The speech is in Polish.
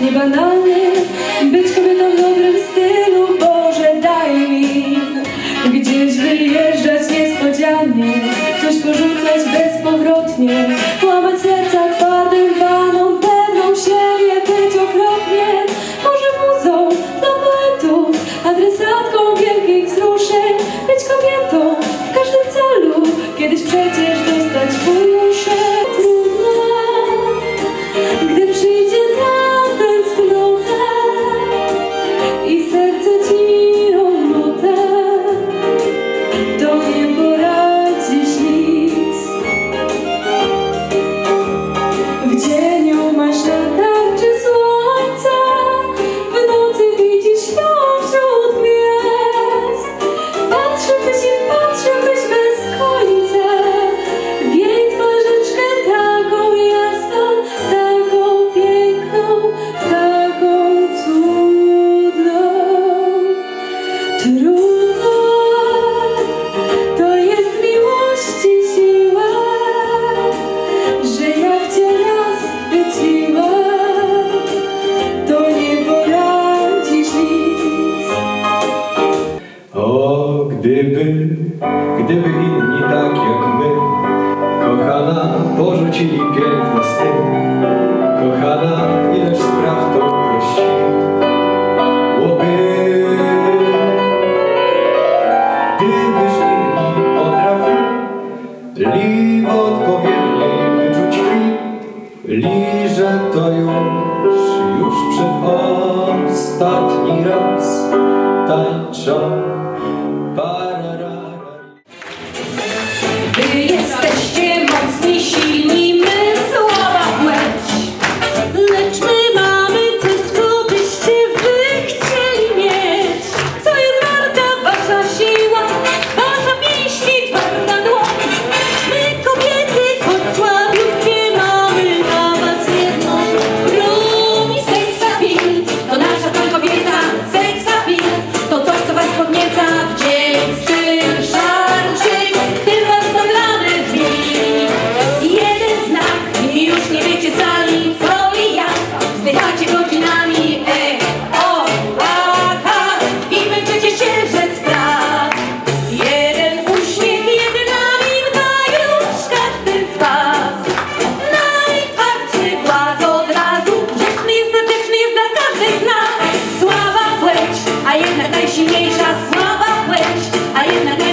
niebanalny Być kobietą w dobrym stylu, Boże daj mi Gdzieś wyjeżdżać niespodzianie Coś porzucać bezpowrotnie Gdyby, gdyby inni tak jak my, kochana, porzucili piękno z tym, kochana, ileż spraw to prości. Łoby, gdybyż inni potrafili odpowiedniej wyczuć krwi, li, że to już, już przedostatni raz tańczą. Ahí